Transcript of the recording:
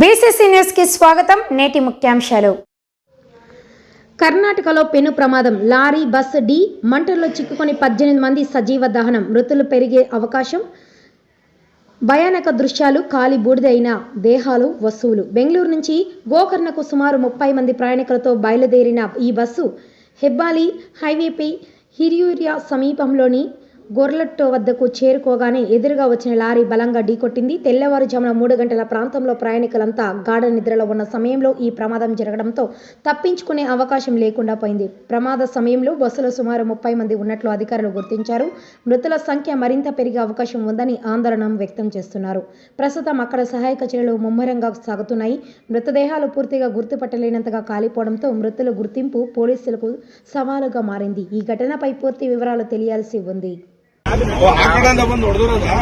BCC న్యూస్కి స్వాగతం. నేటి ముఖ్యాంశాలు. కర్ణాటకలో పెను ప్రమాదం. లారీ బస్ డి మంటల్లో చిక్కుకొని పద్దెనిమిది మంది సజీవ దహనం. మృతులు పెరిగే అవకాశం? భయానక దృశ్యాలు కాలి బూడిదైన దేహాలు వస్తువులు. బెంగళూరు నుంచి గోకర్ణకు సుమారు ముప్పై మంది ప్రయాణికులతో బయలుదేరిన ఈ బస్సు హెబ్బాలి హైవేపై హిరియూరియా సమీపంలోని గొర్లట్టో వద్దకు చేరుకోగానే ఎదురుగా వచ్చిన లారీ బలంగా ఢీకొట్టింది. తెల్లవారుజామున మూడు గంటల ప్రాంతంలో ప్రయాణికులంతా గాఢ నిద్రలో ఉన్న సమయంలో ఈ ప్రమాదం జరగడంతో తప్పించుకునే అవకాశం లేకుండా పోయింది. ప్రమాద సమయంలో బస్సులో సుమారు ముప్పై మంది ఉన్నట్లు అధికారులు గుర్తించారు. మృతుల సంఖ్య మరింత పెరిగే అవకాశం ఉందని ఆందోళన వ్యక్తం చేస్తున్నారు. ప్రస్తుతం అక్కడ సహాయక చర్యలు ముమ్మరంగా సాగుతున్నాయి. మృతదేహాలు పూర్తిగా గుర్తుపట్టలేనంతగా కాలిపోవడంతో మృతుల గుర్తింపు పోలీసులకు సవాలుగా మారింది. ఈ ఘటనపై పూర్తి వివరాలు తెలియాల్సి ఉంది. ಆ ಕಡೆಯಿಂದ ಬಂದು ಹೊಡೆದಿರೋದಾ